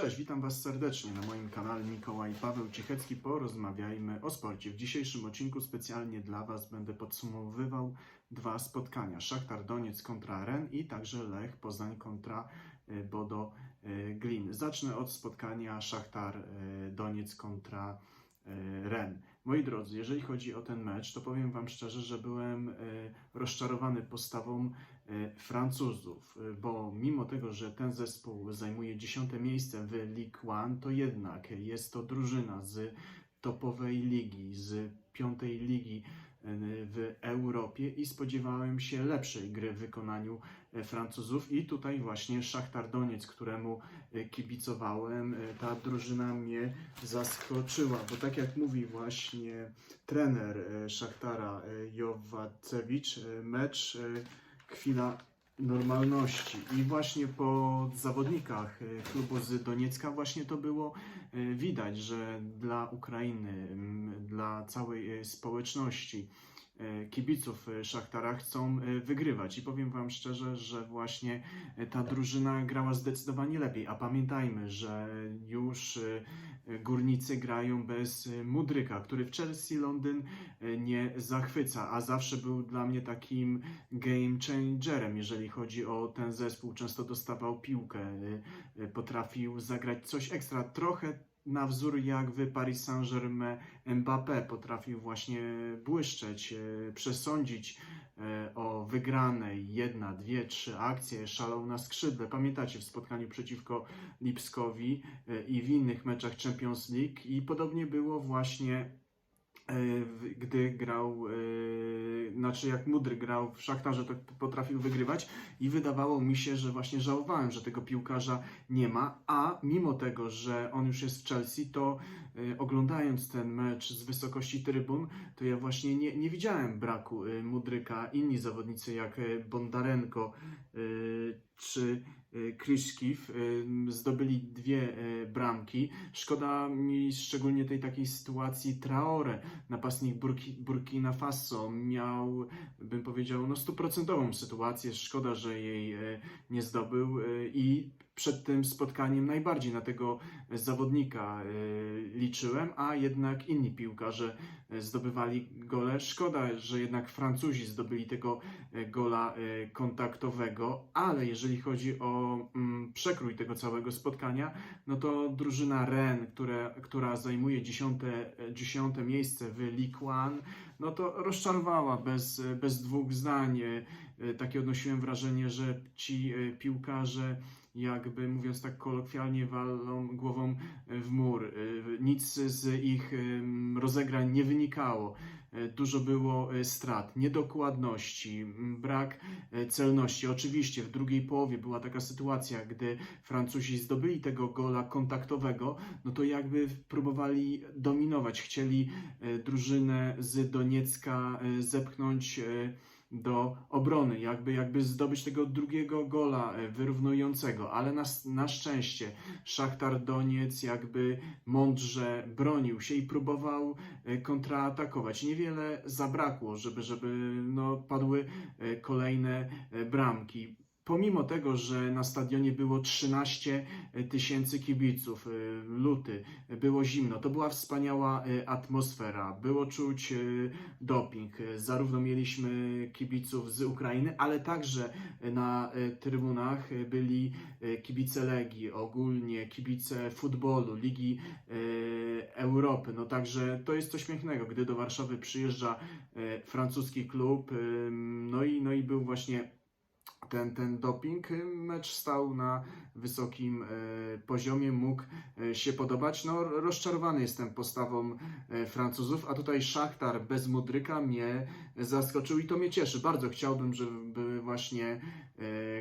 Cześć, witam Was serdecznie na moim kanale Mikołaj Paweł Ciechecki. Porozmawiajmy o sporcie. W dzisiejszym odcinku specjalnie dla Was będę podsumowywał dwa spotkania. Szachtar Doniec kontra Ren i także Lech Poznań kontra y, Bodo y, Glin. Zacznę od spotkania Szachtar y, Doniec kontra Ren. Moi drodzy, jeżeli chodzi o ten mecz, to powiem Wam szczerze, że byłem rozczarowany postawą Francuzów, y, bo mimo tego, że ten zespół zajmuje dziesiąte miejsce w League One, to jednak jest to drużyna z topowej ligi, z piątej ligi y, w Europie i spodziewałem się lepszej gry w wykonaniu Francuzów. I tutaj właśnie Szachtar Doniec, któremu kibicowałem, ta drużyna mnie zaskoczyła, bo tak jak mówi właśnie trener Szachtara Jowacewicz, mecz chwila normalności. I właśnie po zawodnikach y, klubu z Doniecka właśnie to było y, widać, że dla Ukrainy, dla całej y, społeczności kibiców y, Szachtara chcą y, wygrywać. I powiem Wam szczerze, że właśnie ta drużyna grała zdecydowanie lepiej, a pamiętajmy, że już górnicy grają bez Mudryka, który w Chelsea Londyn nie zachwyca, a zawsze był dla mnie takim game changerem, jeżeli chodzi o ten zespół. Często dostawał piłkę, potrafił zagrać coś ekstra, trochę na wzór jak w Paris Saint-Germain Mbappé potrafił właśnie błyszczeć, y, przesądzić y, o wygranej jedna, dwie, trzy akcje, szalał na skrzydle. Pamiętacie w spotkaniu przeciwko Lipskowi y, i w innych meczach Champions League i podobnie było właśnie e, gdy grał, e, znaczy jak Mudry grał w Szachtarze, to potrafił wygrywać i wydawało mi się, że właśnie żałowałem, że tego piłkarza nie ma, a mimo tego, że on już jest w Chelsea, to e, oglądając ten mecz z wysokości trybun, to ja właśnie nie, nie widziałem braku e, Mudryka. Inni zawodnicy jak e, Bondarenko e, czy e, Kryszkiw e, zdobyli dwie e, bramki. Szkoda mi szczególnie tej takiej sytuacji Traore, napastnik Burki, Burkina Faso, miał, bym powiedział, no stuprocentową sytuację. Szkoda, że jej e, nie zdobył e, i przed tym spotkaniem najbardziej na tego zawodnika e, liczyłem, a jednak inni piłkarze e, zdobywali gole. Szkoda, że jednak Francuzi zdobyli tego e, gola kontaktowego, ale jeżeli chodzi o mm, przekrój tego całego spotkania, no to drużyna Ren, które, która zajmuje dziesiąte, dziesiąte miejsce w League One, no to rozczarowała bez, bez dwóch zdań. E, e, Takie odnosiłem wrażenie, że ci e, piłkarze jakby mówiąc tak kolokwialnie walą głową w mur. E, Nic z ich rozegrań nie wynikało. E, Dużo było e, strat, niedokładności, brak e, celności. Oczywiście w drugiej połowie była taka sytuacja, gdy Francuzi zdobyli tego gola kontaktowego, no to jakby próbowali dominować, chcieli e, drużynę z Doniecka e, zepchnąć e, do obrony, jakby, jakby zdobyć tego drugiego gola e, wyrównującego, ale na, na szczęście Szachtar Doniec jakby mądrze bronił się i próbował e, kontratakować. Niewiele zabrakło, żeby, żeby no, padły e, kolejne bramki. Pomimo tego, że na stadionie było 13 tysięcy kibiców, e, luty, było zimno, to była wspaniała e, atmosfera, było czuć e, doping. E, Zarówno mieliśmy kibiców z Ukrainy, ale także na e, trybunach e, byli e, kibice Legii, ogólnie kibice futbolu, Ligi e, Europy. No także to jest coś pięknego, gdy do Warszawy przyjeżdża e, francuski klub, e, no i, no i był właśnie ten, ten doping. Mecz stał na wysokim e, poziomie, mógł e, się podobać. No, rozczarowany jestem postawą Francuzów, a tutaj Szachtar bez Mudryka mnie zaskoczył i to mnie cieszy. Bardzo chciałbym, żeby właśnie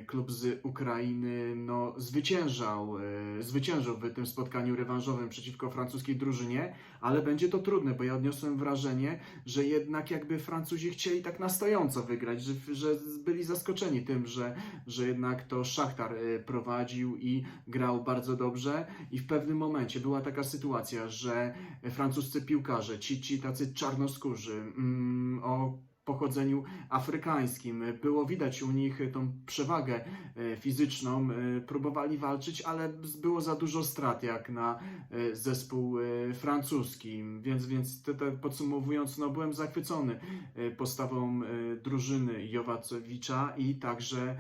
klub z Ukrainy no, zwyciężał, e, zwyciężył w tym spotkaniu rewanżowym przeciwko francuskiej drużynie, ale będzie to trudne, bo ja odniosłem wrażenie, że jednak jakby Francuzi chcieli tak na stojąco wygrać, że, że byli zaskoczeni tym, że, że jednak to Szachtar e, prowadził i grał bardzo dobrze. I w pewnym momencie była taka sytuacja, że francuscy piłkarze, ci, ci tacy czarnoskórzy, mm, o pochodzeniu afrykańskim. Było widać u nich tą przewagę e, fizyczną. E, Próbowali walczyć, ale było za dużo strat jak na e, zespół francuski. Więc, więc te, te, podsumowując, no, byłem zachwycony postawą drużyny Jowacewicza i także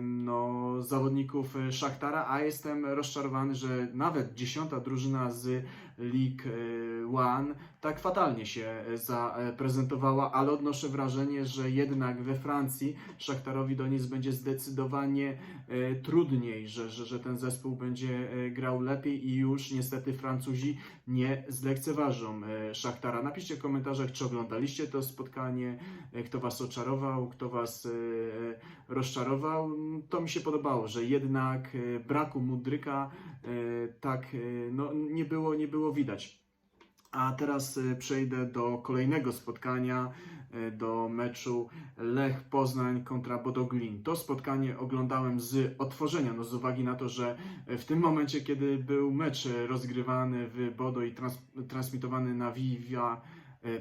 no, zawodników Szachtara, a jestem rozczarowany, że nawet dziesiąta drużyna z League One tak fatalnie się e, zaprezentowała, ale odnoszę wrażenie, że jednak we Francji Szachtarowi Doniec będzie zdecydowanie e, trudniej, że, że, że ten zespół będzie e, grał lepiej i już niestety Francuzi nie zlekceważą Szachtara. Napiszcie w komentarzach, czy oglądaliście to spotkanie, kto Was oczarował, kto Was rozczarował. To mi się podobało, że jednak braku Mudryka tak no, nie, było, nie było widać. A teraz e, przejdę do kolejnego spotkania, e, do meczu Lech Poznań kontra Bodoglin. To spotkanie oglądałem z otworzenia, no z uwagi na to, że w tym momencie, kiedy był mecz rozgrywany w Bodo i trans, transmitowany na Vivia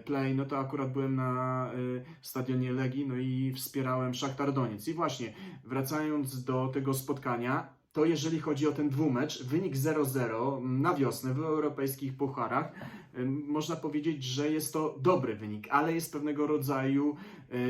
Play, no to akurat byłem na stadionie Legii, no i wspierałem Szachtar Doniec. I właśnie, wracając do tego spotkania, to jeżeli chodzi o ten dwumecz, wynik 0-0 na wiosnę w europejskich pucharach, można powiedzieć, że jest to dobry wynik, ale jest pewnego rodzaju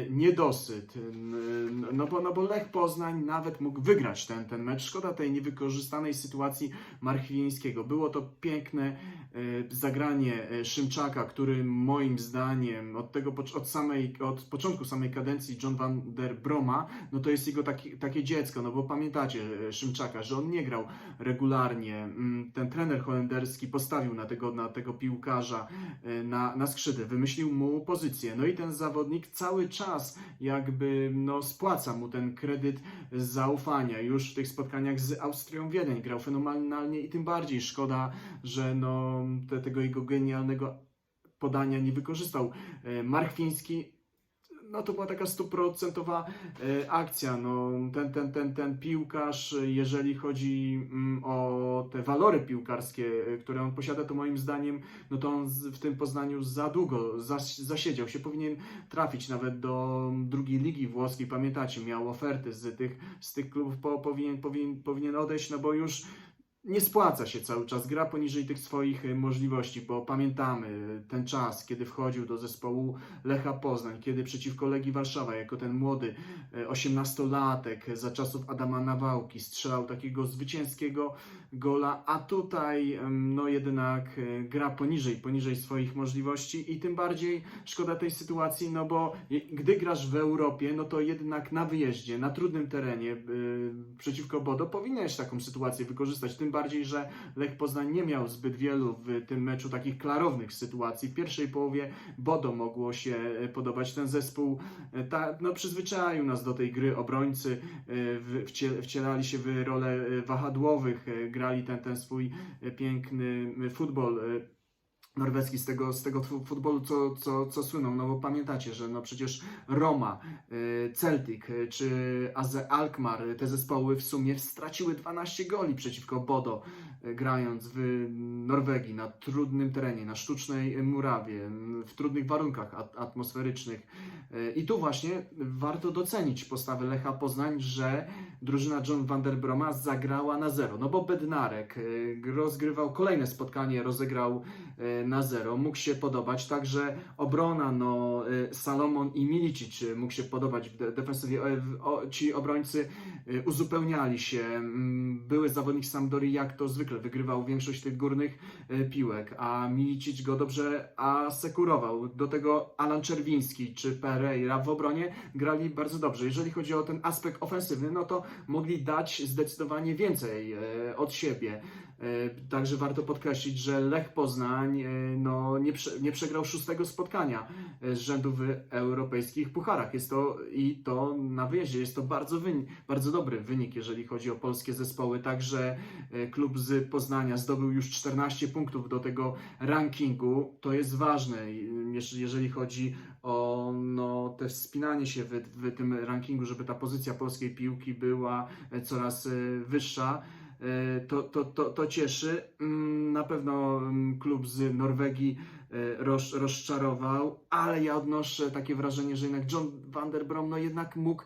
niedosyt. Ym, No bo, no bo Lech Poznań nawet mógł wygrać ten, ten mecz. Szkoda tej niewykorzystanej sytuacji Marchwińskiego. Było to piękne y, zagranie y, Szymczaka, który moim zdaniem od tego od samej, od początku samej kadencji John van der Broma, no to jest jego taki, takie dziecko, no bo pamiętacie y, Szymczaka, że on nie grał regularnie. Mm, Ten trener holenderski postawił na tego, na tego piłkarza y, na, na skrzydle, wymyślił mu pozycję. No i ten zawodnik cały czas jakby no, spłaca mu ten kredyt zaufania. Już w tych spotkaniach z Austrią Wiedeń grał fenomenalnie i tym bardziej szkoda, że no, te, tego jego genialnego podania nie wykorzystał. E, Marchwiński no to była taka stuprocentowa e, akcja. No, ten, ten, ten, ten piłkarz, jeżeli chodzi mm, o te walory piłkarskie, e, które on posiada, to moim zdaniem, no to on w tym Poznaniu za długo zas, zasiedział się. Powinien trafić nawet do drugiej ligi włoskiej. Pamiętacie, miał oferty z tych, z tych klubów, po, powinien, powinien, powinien odejść, no bo już nie spłaca się cały czas, gra poniżej tych swoich e, możliwości, bo pamiętamy ten czas, kiedy wchodził do zespołu Lecha Poznań, kiedy przeciwko Legii Warszawa, jako ten młody e, 18-latek za czasów Adama Nawałki strzelał takiego zwycięskiego gola, a tutaj no jednak gra poniżej, poniżej swoich możliwości i tym bardziej szkoda tej sytuacji, no bo gdy grasz w Europie, no to jednak na wyjeździe, na trudnym terenie y, przeciwko Bodo powinieneś taką sytuację wykorzystać, tym bardziej, że Lech Poznań nie miał zbyt wielu w tym meczu takich klarownych sytuacji. W pierwszej połowie Bodo mogło się e, podobać. Ten zespół e, ta, no, przyzwyczaił nas do tej gry. Obrońcy e, wcielali się w role wahadłowych, grali ten, ten swój piękny futbol. Norweski z tego, z tego fu- futbolu, co, co, co słyną, no bo pamiętacie, że no przecież Roma, e, Celtic e, czy Alkmaar, e, te zespoły w sumie straciły 12 goli przeciwko Bodo, grając w Norwegii na trudnym terenie, na sztucznej murawie, w trudnych warunkach at- atmosferycznych. I tu właśnie warto docenić postawę Lecha Poznań, że drużyna John van der Broma zagrała na zero. No bo Bednarek rozgrywał kolejne spotkanie, rozegrał na zero, mógł się podobać, także obrona, no e, Salomon i Milicic e, mógł się podobać w de- defensywie. E, Ci obrońcy e, uzupełniali się. Mm, Były zawodnik Sampdorii, jak to zwykle, wygrywał większość tych górnych e, piłek, a Milicic go dobrze asekurował. Do tego Alan Czerwiński czy Pereira w obronie grali bardzo dobrze. Jeżeli chodzi o ten aspekt ofensywny, no to mogli dać zdecydowanie więcej e, od siebie. E, Także warto podkreślić, że Lech Poznań e, no, nie, prze, nie przegrał szóstego spotkania e, z rzędu w europejskich pucharach. Jest to i to na wyjeździe. Jest to bardzo, wyni- bardzo dobry wynik, jeżeli chodzi o polskie zespoły. Także klub z Poznania zdobył już 14 punktów do tego rankingu. To jest ważne, jeżeli chodzi o no, te wspinanie się w, w tym rankingu, żeby ta pozycja polskiej piłki była coraz wyższa. E, to, to, to, to cieszy. Mm, Na pewno mm, klub z Norwegii e, roz, rozczarował, ale ja odnoszę takie wrażenie, że jednak John van der Brom no jednak mógł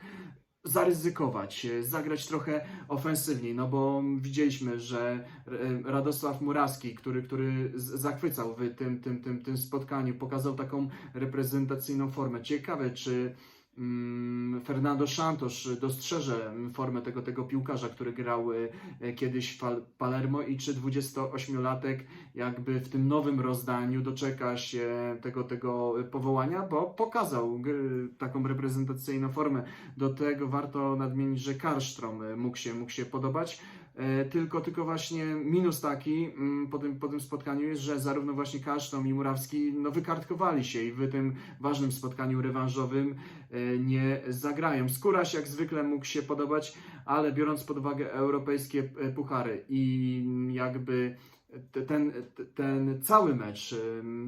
zaryzykować, e, zagrać trochę ofensywniej, no bo widzieliśmy, że Radosław Murawski, który, który zachwycał w tym, tym, tym, tym spotkaniu, pokazał taką reprezentacyjną formę. Ciekawe, czy Fernando Santos dostrzeże mm, formę tego, tego piłkarza, który grał e, kiedyś w Palermo i czy 28-latek jakby w tym nowym rozdaniu doczeka się tego, tego powołania, bo pokazał g- taką reprezentacyjną formę. Do tego warto nadmienić, że Karstrom e, mógł się, mógł się podobać. E, Tylko, tylko właśnie minus taki mm, po tym, po tym spotkaniu jest, że zarówno właśnie Kasztom i Murawski no, wykartkowali się i w tym ważnym spotkaniu rewanżowym e, nie zagrają. Skóraś jak zwykle mógł się podobać, ale biorąc pod uwagę europejskie e, puchary i jakby te- ten, te- ten cały mecz,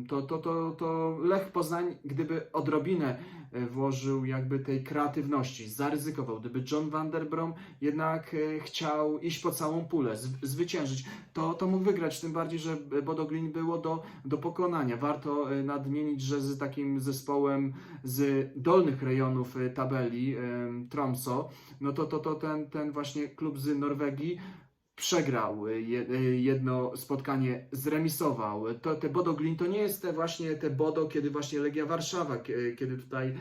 to, to, to, to Lech Poznań, gdyby odrobinę e, włożył jakby tej kreatywności, zaryzykował, gdyby John van der Brom jednak e, chciał iść po całą pulę, zwyciężyć, to, to mógł wygrać, tym bardziej, że Bodo Glimt było do, do pokonania. Warto e, nadmienić, że z takim zespołem z dolnych rejonów tabeli, Tromso, no to, to, to ten, ten właśnie klub z Norwegii przegrał y, y, jedno spotkanie, zremisował. To, te Bodo Glin to nie jest te właśnie te Bodo, kiedy właśnie Legia Warszawa, kie- kiedy tutaj e,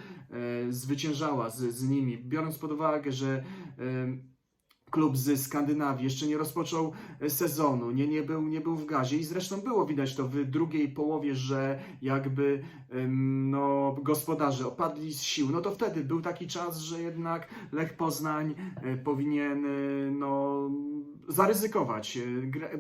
zwyciężała z, z nimi. Biorąc pod uwagę, że e, klub z Skandynawii jeszcze nie rozpoczął e, sezonu, nie, nie, był, nie był w gazie i zresztą było widać to w drugiej połowie, że jakby no, gospodarze opadli z sił, no to wtedy był taki czas, że jednak Lech Poznań e, powinien e, no, zaryzykować,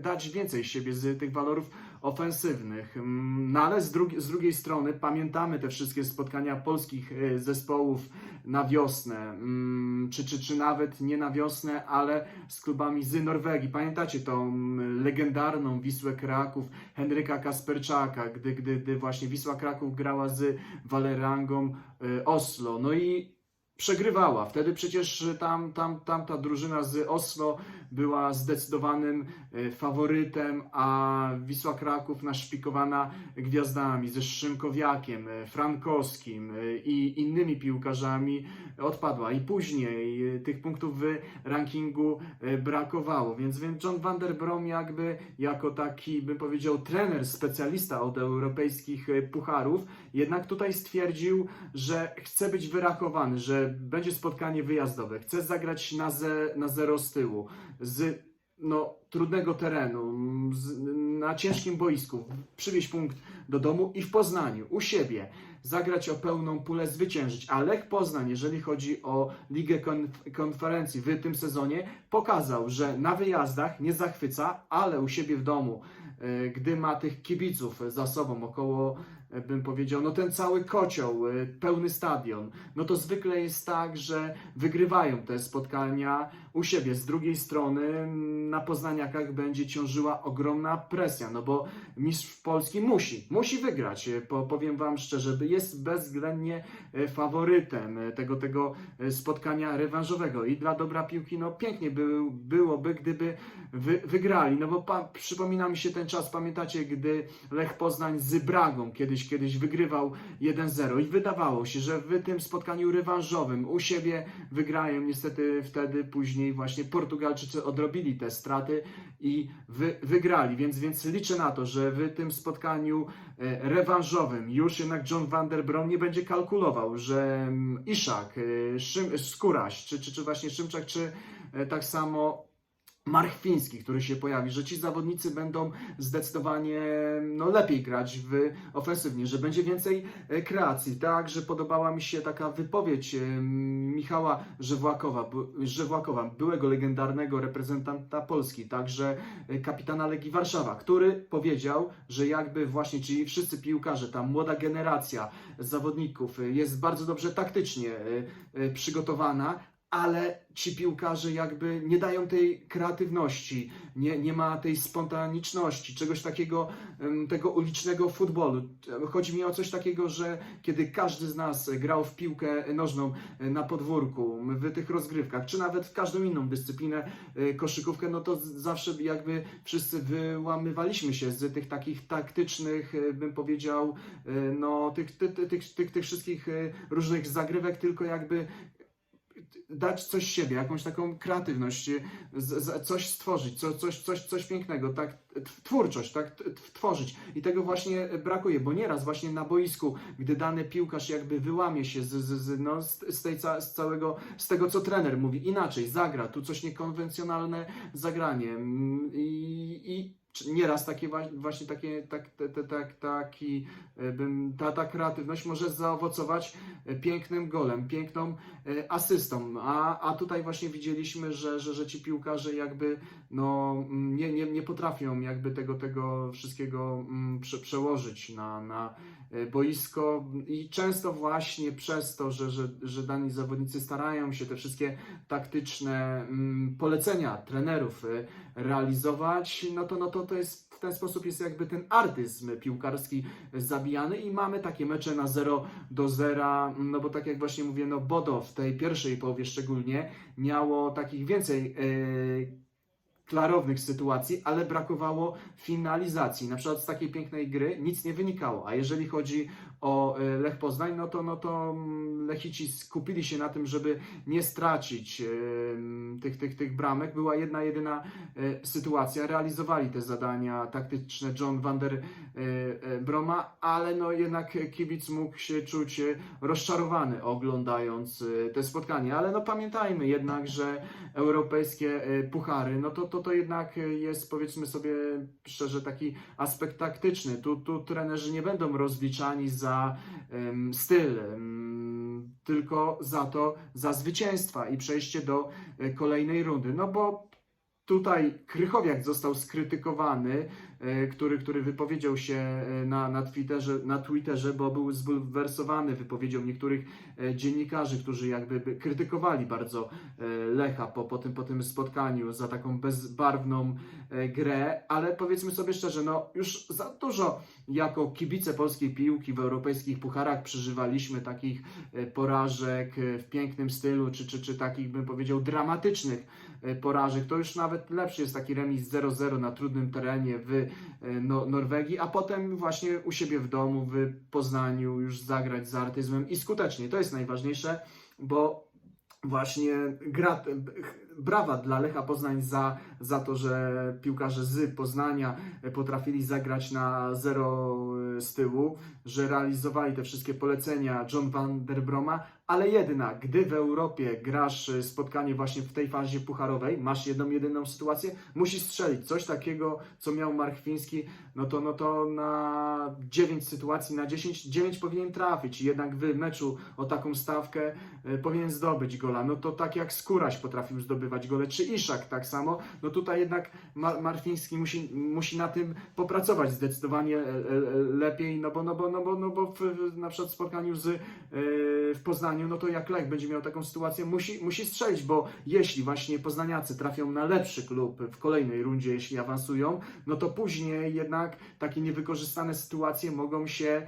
dać więcej siebie z tych walorów ofensywnych. Mm, No ale z, drugi, z drugiej strony pamiętamy te wszystkie spotkania polskich e, zespołów na wiosnę, mm, czy, czy, czy nawet nie na wiosnę, ale z klubami z Norwegii. Pamiętacie tą mm, legendarną Wisłę Kraków Henryka Kasperczaka, gdy, gdy, gdy właśnie Wisła Kraków grała z Walerangą e, Oslo. No i przegrywała. Wtedy przecież tam, tam, tam ta drużyna z Oslo była zdecydowanym e, faworytem, a Wisła Kraków naszpikowana gwiazdami ze Szymkowiakiem, e, Frankowskim e, i innymi piłkarzami odpadła. I później tych punktów w rankingu brakowało. Więc, więc John van der Brom jakby jako taki, bym powiedział, trener, specjalista od europejskich pucharów, jednak tutaj stwierdził, że chce być wyrachowany, że będzie spotkanie wyjazdowe, chce zagrać na, ze, na zero z tyłu, z no, trudnego terenu, z, na ciężkim boisku, przywieźć punkt do domu i w Poznaniu, u siebie, zagrać o pełną pulę, zwyciężyć. A Lech Poznań, jeżeli chodzi o Ligę Konf- Konferencji w tym sezonie, pokazał, że na wyjazdach nie zachwyca, ale u siebie w domu, e, gdy ma tych kibiców za sobą, około, bym powiedział, no ten cały kocioł, e, pełny stadion, no to zwykle jest tak, że wygrywają te spotkania u siebie. Z drugiej strony mm, na Poznaniakach będzie ciążyła ogromna presja, no bo mistrz Polski musi, musi wygrać. E, Po, powiem Wam szczerze, jest bezwzględnie e, faworytem tego, tego spotkania rewanżowego i dla dobra piłki, no pięknie by, byłoby, gdyby wy, wygrali, no bo pa, przypomina mi się ten czas, pamiętacie, gdy Lech Poznań z Bragą kiedyś, kiedyś wygrywał 1-0 i wydawało się, że w tym spotkaniu rewanżowym u siebie wygrają, niestety wtedy później właśnie Portugalczycy odrobili te straty i wy, wygrali, więc, więc liczę na to, że w tym spotkaniu e, rewanżowym już jednak John van der Brom nie będzie kalkulował, że mm, Iszak, e, Szym, Skóraś, czy, czy, czy właśnie Szymczak, czy e, tak samo Marchwiński, który się pojawi, że ci zawodnicy będą zdecydowanie no, lepiej grać w ofensywnie, że będzie więcej e, kreacji. Także podobała mi się taka wypowiedź e, Michała Żewłakowa, Żewłakowa, byłego legendarnego reprezentanta Polski, także e, kapitana Legii Warszawa, który powiedział, że jakby właśnie ci wszyscy piłkarze, ta młoda generacja zawodników jest bardzo dobrze taktycznie przygotowana, ale ci piłkarze jakby nie dają tej kreatywności, nie, nie ma tej spontaniczności, czegoś takiego, tego ulicznego futbolu. Chodzi mi o coś takiego, że kiedy każdy z nas grał w piłkę nożną e, na podwórku, w tych rozgrywkach, czy nawet w każdą inną dyscyplinę, e, koszykówkę, no to zawsze jakby wszyscy wyłamywaliśmy się z tych takich taktycznych, e, bym powiedział, no tych, tych, tych, tych, tych, wszystkich różnych zagrywek, tylko jakby dać coś siebie, jakąś taką kreatywność, e, z, coś stworzyć, co, coś, coś, coś pięknego, tak, twórczość, tak, tworzyć. I tego właśnie brakuje, bo nieraz właśnie na boisku, gdy dany piłkarz jakby wyłamie się z, z, z, no, z, tej, z całego, z tego, co trener mówi, inaczej, zagra, tu coś niekonwencjonalne zagranie mm, i, i nieraz takie właśnie takie, tak, te, tak, taki, e, bym, ta, ta kreatywność może zaowocować e, pięknym golem, piękną e, asystą, a, a tutaj właśnie widzieliśmy, że, że, że ci piłkarze jakby no, mm, nie, nie, nie potrafią jakby tego, tego wszystkiego mm, prze, przełożyć na, na boisko. I często właśnie przez to, że, że, że dani zawodnicy starają się te wszystkie taktyczne mm, polecenia trenerów realizować, no to, no to to jest w ten sposób jest jakby ten artyzm piłkarski zabijany i mamy takie mecze na 0 do 0, no bo tak jak właśnie mówię, no Bodo w tej pierwszej połowie szczególnie miało takich więcej e, klarownych sytuacji, ale brakowało finalizacji. Na przykład z takiej pięknej gry nic nie wynikało, a jeżeli chodzi o e, Lech Poznań, no to, no to mm, Lechici skupili się na tym, żeby nie stracić e, tych, tych, tych bramek. Była jedna, jedyna e, sytuacja, realizowali te zadania taktyczne John van der Broma, ale no jednak kibic mógł się czuć rozczarowany oglądając te spotkanie, ale no pamiętajmy jednak, że europejskie puchary, no to, to, to jednak jest powiedzmy sobie szczerze taki aspekt taktyczny. Tu, tu trenerzy nie będą rozliczani za em, styl, tylko za to, za zwycięstwa i przejście do e, kolejnej rundy. No bo tutaj Krychowiak został skrytykowany, który, który wypowiedział się e, na, na, Twitterze, na Twitterze, bo był zbulwersowany wypowiedzią niektórych e, dziennikarzy, którzy jakby by krytykowali bardzo e, Lecha po, po, tym, po tym spotkaniu za taką bezbarwną e, grę, ale powiedzmy sobie szczerze, no już za dużo jako kibice polskiej piłki w europejskich pucharach przeżywaliśmy takich e, porażek e, w pięknym stylu, czy, czy, czy takich bym powiedział dramatycznych e, porażek. To już nawet lepszy jest taki remis 0-0 na trudnym terenie w e, no, Norwegii, a potem właśnie u siebie w domu, w Poznaniu już zagrać z artyzmem i skutecznie. To jest najważniejsze, bo właśnie gra, brawa dla Lecha Poznań za, za to, że piłkarze z Poznania potrafili zagrać na zero z tyłu, że realizowali te wszystkie polecenia John van der Broma, ale jednak, gdy w Europie grasz spotkanie właśnie w tej fazie pucharowej, masz jedną, jedyną sytuację, musisz strzelić. Coś takiego, co miał Mark Fiński, no to, no to na 9 sytuacji na 10, 9 powinien trafić. Jednak w meczu o taką stawkę e, powinien zdobyć gola. No to tak jak Skóraś potrafił zdobywać gole, czy Iszak tak samo, no tutaj jednak Ma- Marfiński musi, musi na tym popracować zdecydowanie e, e, lepiej, no bo, no bo, no bo, no bo w, na przykład w spotkaniu z, w Poznaniu, no to jak Lech będzie miał taką sytuację, musi, musi strzelić, bo jeśli właśnie poznaniacy trafią na lepszy klub w kolejnej rundzie, jeśli awansują, no to później jednak takie niewykorzystane sytuacje mogą się e,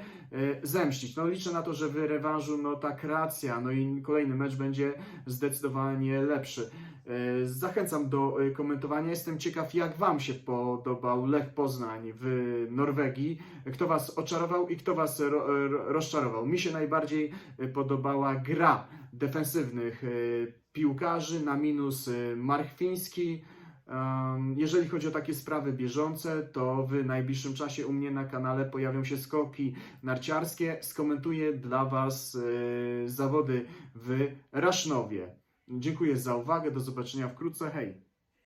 zemścić. No liczę na to, że w rewanżu no ta kreacja, no i kolejny mecz będzie zdecydowanie lepszy. E, Zachęcam do e, komentowania. Jestem ciekaw, jak Wam się podobał Lech Poznań w Norwegii. Kto Was oczarował i kto Was ro, ro, rozczarował? Mi się najbardziej podobała gra defensywnych piłkarzy na minus Marchwiński. Jeżeli chodzi o takie sprawy bieżące, to w najbliższym czasie u mnie na kanale pojawią się skoki narciarskie. Skomentuję dla Was e, zawody w Rasznowie. Dziękuję za uwagę, do zobaczenia wkrótce, hej!